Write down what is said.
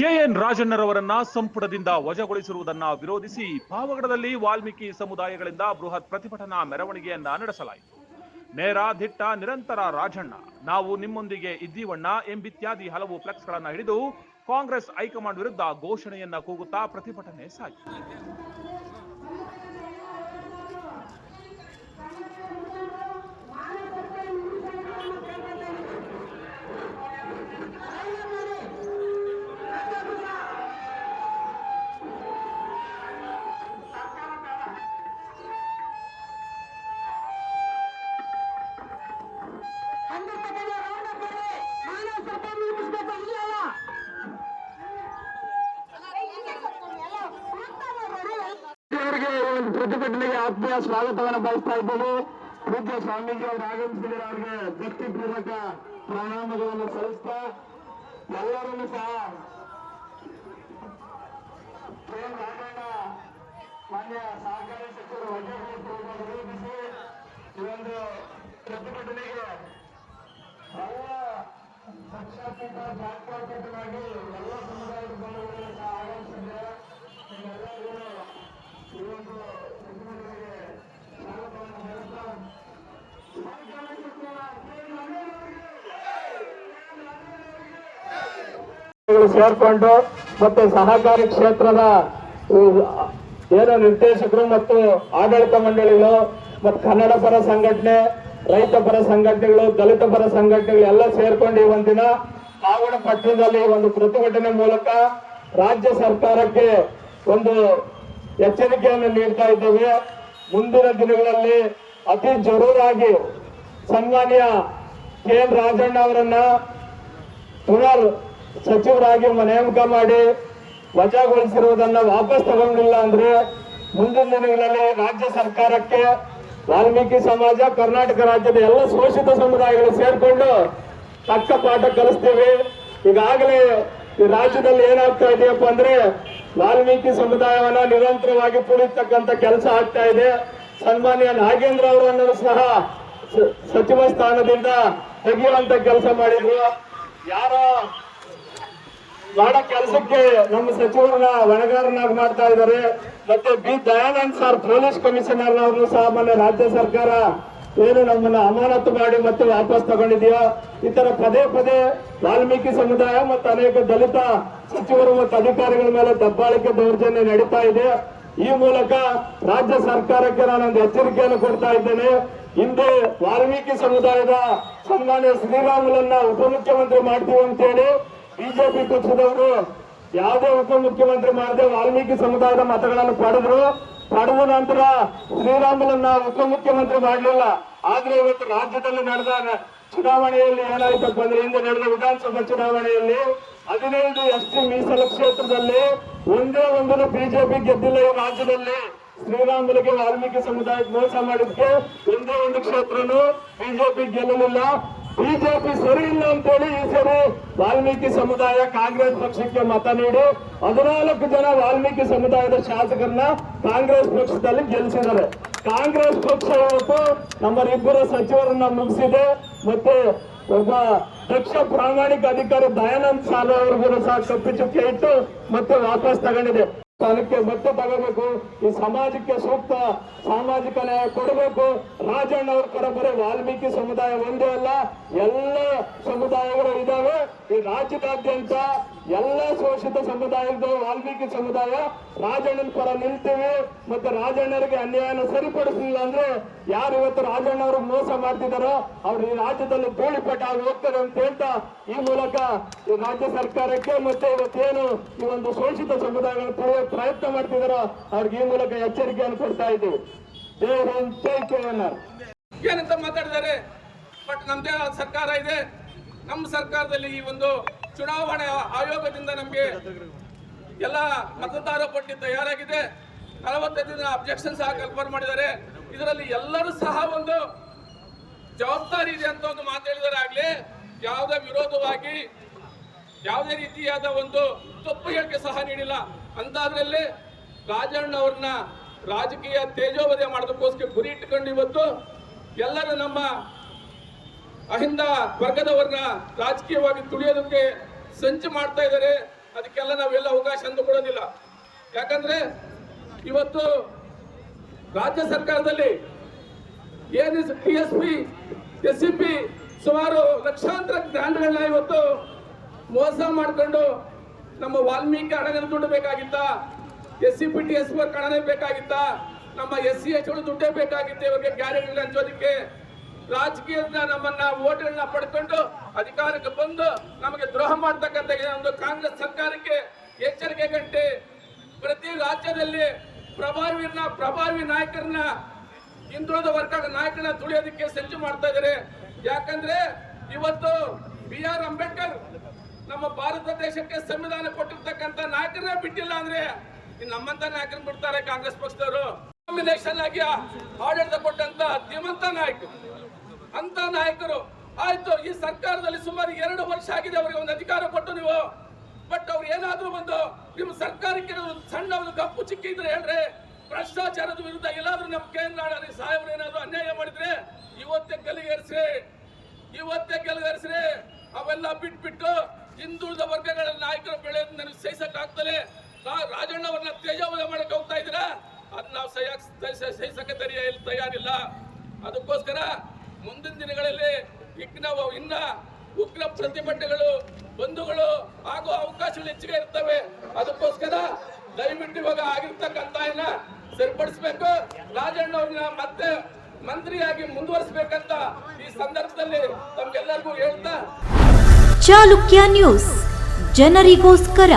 K N ರಾಜಣ್ಣರವರನ್ನ ಸಂಪುಟದಿಂದ ವಜಾಗೊಳಿಸಿರುವುದನ್ನ ವಿರೋಧಿಸಿ ಪಾವಗಡದಲ್ಲಿ ವಾಲ್ಮೀಕಿ ಸಮುದಾಯಗಳಿಂದ ಬೃಹತ್ ಪ್ರತಿಭಟನಾ ಮೆರವಣಿಗೆಯನ್ನ ನಡೆಸಲಾಯಿತು. ನೇರ ದಿಟ್ಟ ನಿರಂತರ ರಾಜಣ್ಣ, ನಾವು ನಿಮ್ಮೊಂದಿಗೆ ಇದ್ದೀವಣ್ಣ ಎಂಬಿತ್ಯಾದಿ ಹಲವು ಫ್ಲೆಕ್ಸ್ಗಳನ್ನ ಹಿಡಿದು ಕಾಂಗ್ರೆಸ್ ಹೈಕಮಾಂಡ್ ವಿರುದ್ಧ ಘೋಷಣೆಯನ್ನ ಕೂಗುತ್ತಾ ಪ್ರತಿಭಟನೆ ಸಾಗಿತು ಪ್ರತಿಭಟನೆಗೆ ಆತ್ಮೀಯ ಸ್ವಾಗತವನ್ನು ಬಯಸ್ತಾ ಇದ್ದೇವೆ ಪೂಜ್ಯ ಸ್ವಾಮೀಜಿ ಅವರು ಆಗಮಿಸಿದರೆ ಅವರಿಗೆ ಭಕ್ತಿ ಪೂರ್ವಕ ಪ್ರಣಾಮಗಳನ್ನು ಸಲ್ಲಿಸ್ತಾ ಎಲ್ಲರನ್ನು ಸಹ ಮಾನ್ಯ ಸಹಕಾರಿ ಸಚಿವರು ವಿರೋಧಿಸಿ ಈ ಒಂದು ಪ್ರತಿಭಟನೆಗೆ ಎಲ್ಲ ಪಕ್ಷಾತೀತ ಜಾತ್ಯಾತೀತವಾಗಿ ಎಲ್ಲ ಸಮುದಾಯದ ಬಂಧುಗಳನ್ನು ಸಹ ಆಗಮಿಸಿದ್ದಾರೆ ನಿಮ್ಮೆಲ್ಲರಿಗೂ ಈ ಒಂದು ಪ್ರತಿಭಟನೆಗೆ ಸ್ವಾಗತವನ್ನು ಬಯಸ್ತಾ ಸಹಕಾರಿ ಸಚಿವ ಕೆ. ಗಳು ಸೇರ್ಕೊಂಡು ಮತ್ತೆ ಸಹಕಾರಿ ಕ್ಷೇತ್ರದ ಏನು ನಿರ್ದೇಶಕರು ಮತ್ತು ಆಡಳಿತ ಮಂಡಳಿಗಳು, ಮತ್ತು ಕನ್ನಡ ಪರ ಸಂಘಟನೆ, ರೈತ ಪರ ಸಂಘಟನೆಗಳು, ದಲಿತ ಪರ ಸಂಘಟನೆಗಳು ಎಲ್ಲ ಸೇರ್ಕೊಂಡು ಈ ಒಂದಿನ ಪಾವಡ ಪಟ್ಟಣದಲ್ಲಿ ಒಂದು ಪ್ರತಿಭಟನೆ ಮೂಲಕ ರಾಜ್ಯ ಸರ್ಕಾರಕ್ಕೆ ಒಂದು ಎಚ್ಚರಿಕೆಯನ್ನು ನೀಡ್ತಾ ಇದ್ದೇವೆ. ಮುಂದಿನ ದಿನಗಳಲ್ಲಿ ಅತಿ ಜರೂರಾಗಿ ಸನ್ಮಾನ್ಯ ಕೆ ಎನ್ ರಾಜಣ್ಣ ಅವರನ್ನ ಪುನರ್ ಸಚಿವರಾಗಿ ನೇಮಕ ಮಾಡಿ ವಜಾಗೊಳಿಸಿರುವುದನ್ನ ವಾಪಸ್ ತಗೊಂಡಿಲ್ಲ ಅಂದ್ರೆ ಮುಂದಿನ ದಿನಗಳಲ್ಲಿ ರಾಜ್ಯ ಸರ್ಕಾರಕ್ಕೆ ವಾಲ್ಮೀಕಿ ಸಮಾಜ, ಕರ್ನಾಟಕ ರಾಜ್ಯದ ಎಲ್ಲ ಶೋಷಿತ ಸಮುದಾಯಗಳು ಸೇರ್ಕೊಂಡು ತಕ್ಕ ಪಾಠ ಕಲಿಸ್ತೀವಿ. ಈಗಾಗಲೇ ಈ ರಾಜ್ಯದಲ್ಲಿ ಏನಾಗ್ತಾ ಇದೆಯಪ್ಪ ಅಂದ್ರೆ ವಾಲ್ಮೀಕಿ ಸಮುದಾಯವನ್ನ ನಿರಂತರವಾಗಿ ಪುಳಿತಕ್ಕಂತ ಕೆಲಸ ಆಗ್ತಾ ಇದೆ. ಸನ್ಮಾನ್ಯ ನಾಗೇಂದ್ರ ಅವರನ್ನು ಸಹ ಸಚಿವ ಸ್ಥಾನದಿಂದ ತೆಗೆಯುವಂತ ಕೆಲಸ ಮಾಡಿದ್ರು. ಯಾರೋ ಮಾಡೋ ಕೆಲಸಕ್ಕೆ ನಮ್ಮ ಸಚಿವರನ್ನ ಹೊಣೆಗಾರನಾಗಿ ಮಾಡ್ತಾ ಇದ್ದಾರೆ. ಮತ್ತೆ B. Dayanand sir, police commissioner ಅವ್ರನ್ನು ಸಹ ಮೊನ್ನೆ ರಾಜ್ಯ ಸರ್ಕಾರ ಏನು ನಮ್ಮನ್ನ ಅಮಾನತು ಮಾಡಿ ಮತ್ತೆ ವಾಪಸ್ ತಗೊಂಡಿದೆಯೋ? ಈ ತರ ಪದೇ ಪದೇ ವಾಲ್ಮೀಕಿ ಸಮುದಾಯ ಮತ್ತು ಅನೇಕ ದಲಿತ ಸಚಿವರು ಮತ್ತು ಅಧಿಕಾರಿಗಳ ಮೇಲೆ ದಬ್ಬಾಳಿಕೆ ದೌರ್ಜನ್ಯ ನಡೀತಾ ಇದೆ. ಈ ಮೂಲಕ ರಾಜ್ಯ ಸರ್ಕಾರಕ್ಕೆ ನಾನೊಂದು ಎಚ್ಚರಿಕೆಯನ್ನು ಕೊಡ್ತಾ ಇದ್ದೇನೆ. ಹಿಂದೆ ವಾಲ್ಮೀಕಿ ಸಮುದಾಯದ ಸನ್ಮಾನ್ಯ ಶ್ರೀರಾಮುಲನ್ನ ಉಪಮುಖ್ಯಮಂತ್ರಿ ಮಾಡ್ತೀವಿ ಅಂತೇಳಿ ಬಿಜೆಪಿ ಪಕ್ಷದವರು ಯಾವುದೇ ಉಪಮುಖ್ಯಮಂತ್ರಿ ಮಾಡದೆ ವಾಲ್ಮೀಕಿ ಸಮುದಾಯದ ಮತಗಳನ್ನು ಪಡೆದ್ರು. ಪಡೆದ ನಂತರ ಶ್ರೀರಾಮುಲನ್ನ ಉಪಮುಖ್ಯಮಂತ್ರಿ ಮಾಡಲಿಲ್ಲ. ಆದ್ರೆ ಇವತ್ತು ರಾಜ್ಯದಲ್ಲಿ ನಡೆದ ಚುನಾವಣೆಯಲ್ಲಿ ಏನಾಯ್ತಪ್ಪ ಅಂದ್ರೆ ಹಿಂದೆ ನಡೆದ ವಿಧಾನಸಭಾ ಚುನಾವಣೆಯಲ್ಲಿ ಹದಿನೈದು ಎಸ್ ಟಿ ಮೀಸಲು ಕ್ಷೇತ್ರದಲ್ಲಿ ಒಂದೇ ಒಂದನ್ನು ಬಿಜೆಪಿ ಗೆದ್ದಿಲ್ಲ ಈ ರಾಜ್ಯದಲ್ಲಿ. ಶ್ರೀರಾಮುಲಿಗೆ ವಾಲ್ಮೀಕಿ ಸಮುದಾಯಕ್ಕೆ ಮೋಸ ಮಾಡಿದ್ಕೆ ಒಂದೇ ಒಂದು ಕ್ಷೇತ್ರನು ಬಿಜೆಪಿ ಗೆಲ್ಲಲಿಲ್ಲ. ಬಿಜೆಪಿ ಸರಿ ಇಲ್ಲ ಅಂತೇಳಿ ಈ ಸರಿ ವಾಲ್ಮೀಕಿ ಸಮುದಾಯ ಕಾಂಗ್ರೆಸ್ ಪಕ್ಷಕ್ಕೆ ಮತ ನೀಡಿ ಹದಿನಾಲ್ಕು ಜನ ವಾಲ್ಮೀಕಿ ಸಮುದಾಯದ ಶಾಸಕರನ್ನ ಕಾಂಗ್ರೆಸ್ ಪಕ್ಷದಲ್ಲಿ ಗೆಲ್ಲಿಸಿದ್ದಾರೆ ಕಾಂಗ್ರೆಸ್ ಪಕ್ಷ ಇವತ್ತು ನಮ್ಮ ಇಬ್ಬರು ಸಚಿವರನ್ನ ಮುಗಿಸಿದೆ. ಮತ್ತೆ ಒಬ್ಬ ದಕ್ಷ ಪ್ರಾಮಾಣಿಕ ಅಧಿಕಾರಿ ದಯಾನಂದ್ ಸಾಲ ಅವ್ರಿಗೂ ಸಹ ಕಪ್ಪಿ ಚುಕ್ಕೆ ಇಟ್ಟು ಮತ್ತೆ ವಾಪಸ್ ತಗೊಂಡಿದೆ. ಸ್ಥಾನಕ್ಕೆ ಮತ್ತೆ ತಗೋಬೇಕು, ಈ ಸಮಾಜಕ್ಕೆ ಸೂಕ್ತ ಸಾಮಾಜಿಕ ನ್ಯಾಯ ಕೊಡಬೇಕು. ರಾಜಣ್ಣ ಅವ್ರ ಬರೀ ವಾಲ್ಮೀಕಿ ಸಮುದಾಯ ಒಂದೇ ಅಲ್ಲ, ಎಲ್ಲ ಸಮುದಾಯಗಳು ಇದಾವೆ ಈ ರಾಜ್ಯದಾದ್ಯಂತ ಎಲ್ಲ ಶೋಷಿತ ಸಮುದಾಯದ ವಾಲ್ಮೀಕಿ ಸಮುದಾಯ, ರಾಜಣ್ಣನ ಪರ ನಿಲ್ತೀವಿ ಮತ್ತೆ ರಾಜಣ್ಣರಿಗೆ ಅನ್ಯಾಯನ ಸರಿಪಡಿಸಲಿಲ್ಲ ಅಂದ್ರೆ ಯಾರು ಇವತ್ತು ರಾಜಣ್ಣ ಅವರು ಮೋಸ ಮಾಡ್ತಿದಾರೋ ಅವ್ರು ಈ ರಾಜ್ಯದಲ್ಲಿ ಧೂಳಿಪಟ ಆಗಿ ಹೋಗ್ತಾರೆ ಅಂತ ಹೇಳ್ತಾ ಈ ಮೂಲಕ ಈ ರಾಜ್ಯ ಸರ್ಕಾರಕ್ಕೆ ಮತ್ತೆ ಇವತ್ತೇನು ಈ ಒಂದು ಶೋಷಿತ ಸಮುದಾಯಗಳ ಪ್ರಯತ್ನ ಮಾಡ್ತಿದಾರೋ ಅವ್ರಿಗೆ ಈ ಮೂಲಕ ಎಚ್ಚರಿಕೆಯನ್ನು ಕೊಡ್ತಾ ಇದ್ದೀವಿ. ಏನಂತ ಮಾತಾಡಿದ್ದಾರೆ? ಬಟ್ ನಮ್ದೇ ಸರ್ಕಾರ ಇದೆ. ನಮ್ಮ ಸರ್ಕಾರದಲ್ಲಿ ಈ ಒಂದು ಚುನಾವಣೆ ಆಯೋಗದಿಂದ ನಮಗೆ ಎಲ್ಲ ಮತದಾರ ಪಟ್ಟಿ ತಯಾರಾಗಿದೆ. ನಲವತ್ತೈದು ದಿನ ಅಬ್ಜೆಕ್ಷನ್ ಸಹ ಕನ್ಫರ್ಮ್ ಮಾಡಿದ್ದಾರೆ. ಇದರಲ್ಲಿ ಎಲ್ಲರೂ ಸಹ ಒಂದು ಜವಾಬ್ದಾರಿ ಇದೆ ಅಂತ ಒಂದು ಮಾತು ಆಗ್ಲಿ ಯಾವುದೇ ವಿರೋಧವಾಗಿ ಯಾವುದೇ ರೀತಿಯಾದ ಒಂದು ತಪ್ಪು ಹೇಳಿಕೆ ಸಹ ನೀಡಿಲ್ಲ. ಅಂತಾದ್ರಲ್ಲಿ ರಾಜಣ್ಣ ಅವ್ರನ್ನ ರಾಜಕೀಯ ತೇಜೋವಧೆ ಮಾಡೋದಕ್ಕೋಸ್ಕರ ಗುರಿ ಇಟ್ಕೊಂಡು ಇವತ್ತು ಎಲ್ಲರೂ ನಮ್ಮ ಅಹಿಂದ ವರ್ಗದವರನ್ನ ರಾಜಕೀಯವಾಗಿ ತುಳಿಯೋದಕ್ಕೆ ಸಂಚು ಮಾಡ್ತಾ ಇದ್ದಾರೆ. ಅದಕ್ಕೆಲ್ಲ ನಾವೆಲ್ಲ ಅವಕಾಶ ಅಂದು ಕೊಡೋದಿಲ್ಲ. ಯಾಕಂದ್ರೆ ಇವತ್ತು ರಾಜ್ಯ ಸರ್ಕಾರದಲ್ಲಿ ಏನ್ T S P S C P ಸುಮಾರು ಲಕ್ಷಾಂತರ ಗ್ರಾಂಡ್ಗಳನ್ನ ಇವತ್ತು ಮೋಸ ಮಾಡಿಕೊಂಡು ನಮ್ಮ ವಾಲ್ಮೀಕಿ ಹಣನ ದುಡ್ಡು ಬೇಕಾಗಿತ್ತ S C P T S P ಹಣನೇ ಬೇಕಾಗಿತ್ತ, ನಮ್ಮ ಎಸ್ ಸಿ ಎಚ್ ದುಡ್ಡೇ ಬೇಕಾಗಿತ್ತು, ಇವ್ರಿಗೆ ಗ್ಯಾರಂಟಿ ಹಂಚೋದಕ್ಕೆ ರಾಜಕೀಯದ ನಮ್ಮನ್ನ ಓಟ್ಗಳನ್ನ ಪಡ್ಕೊಂಡು ಅಧಿಕಾರಕ್ಕೆ ಬಂದು ನಮಗೆ ದ್ರೋಹ ಮಾಡ್ತಕ್ಕಂಥ ಒಂದು ಕಾಂಗ್ರೆಸ್ ಸರ್ಕಾರಕ್ಕೆ ಎಚ್ಚರಿಕೆ ಗಂಟೆ ಪ್ರತಿ ರಾಜ್ಯದಲ್ಲಿ ಪ್ರಭಾವಿನ ಪ್ರಭಾವಿ ನಾಯಕರನ್ನ, ಹಿಂದುಳಿದ ವರ್ಗದ ನಾಯಕರನ್ನ ತುಳಿಯೋದಕ್ಕೆ ಸಂಚು ಮಾಡ್ತಾ ಇದ್ದಾರೆ. ಯಾಕಂದ್ರೆ ಇವತ್ತು ಬಿ ಆರ್ ಅಂಬೇಡ್ಕರ್ ನಮ್ಮ ಭಾರತ ದೇಶಕ್ಕೆ ಸಂವಿಧಾನ ಕೊಟ್ಟಿರ್ತಕ್ಕಂಥ ನಾಯಕರನ್ನ ಬಿಟ್ಟಿಲ್ಲ ಅಂದ್ರೆ ನಮ್ಮಂತ ನಾಯಕರನ್ನ ಬಿಡ್ತಾರೆ ಕಾಂಗ್ರೆಸ್ ಪಕ್ಷದವರು. ಕಾಂಬಿನೇಷನ್ ಆಗಿ ಆಡಳಿತ ಕೊಟ್ಟಂತ ಧೀಮಂತ ನಾಯಕರು. ಅಂತ ನಾಯಕರು, ಆಯ್ತು, ಈ ಸರ್ಕಾರದಲ್ಲಿ ಸುಮಾರು ಎರಡು ವರ್ಷ ಆಗಿದೆ, ಅವರಿಗೆ ಒಂದು ಅಧಿಕಾರ ಕೊಟ್ಟು ನೀವು. ಬಟ್ ಅವ್ರು ಏನಾದ್ರೂ ಒಂದು ನಿಮ್ಮ ಸರ್ಕಾರಕ್ಕೆ ಸಣ್ಣ ಒಂದು ಕಪ್ಪು ಚಿಕ್ಕಿ ಇದ್ರೆ ಹೇಳ್ರಿ. ಭ್ರಷ್ಟಾಚಾರದ ವಿರುದ್ಧ ಎಲ್ಲಾದ್ರೂ ನಮ್ಮ ಕೇಂದ್ರ ಸಾಹೇಬರು ಏನಾದ್ರು ಅನ್ಯಾಯ ಮಾಡಿದ್ರೆ, ಇವತ್ತೇ ಗಲಿಗೇರಿಸ್ರಿ. ಇವತ್ತೇ ಗಲಿಗೇರಿಸ್ರಿ. ಅವೆಲ್ಲ ಬಿಟ್ಬಿಟ್ಟು ಹಿಂದುಳಿದ ವರ್ಗಗಳ ನಾಯಕರು ಬೆಳೆಯೋದು ನನಗೆ ಸಹಿಸಕ್ ಆಗ್ತದೆ ರಾಜಣ್ಣ ಅವ್ರನ್ನ ತೇಜಾವಧ ಮಾಡಕ್ ಹೋಗ್ತಾ ಇದ್ದೀರಾ? ಅದ್ ನಾವು ಸಹಿಸಕ್ಕೆ ತಯಾರಿಲ್ಲ. ಅದಕ್ಕೋಸ್ಕರ ಮುಂದಿನ ದಿನಗಳಲ್ಲಿ ನಾವು ಇನ್ನ ಉಗ್ರ ಪ್ರತಿಭಟನೆಗಳು, ಬಂಧುಗಳು ಹಾಗೂ ಅವಕಾಶಗಳು ಹೆಚ್ಚಿಗೆ ಇರ್ತವೆ. ಅದಕ್ಕೋಸ್ಕರ ದಯವಿಟ್ಟು ಇವಾಗ ಸರಿಪಡಿಸಬೇಕು ಸರಿಪಡಿಸ್ಬೇಕು. ರಾಜಣ್ಣ ಅವ್ರನ್ನ ಮತ್ತೆ ಮಂತ್ರಿಯಾಗಿ ಮುಂದುವರಿಸಬೇಕಂತ ಈ ಸಂದರ್ಭದಲ್ಲಿ ತಮ್ಗೆಲ್ಲರಿಗೂ ಹೇಳ್ತಾ ಚಾಲುಕ್ಯ ನ್ಯೂಸ್, ಜನರಿಗೋಸ್ಕರ.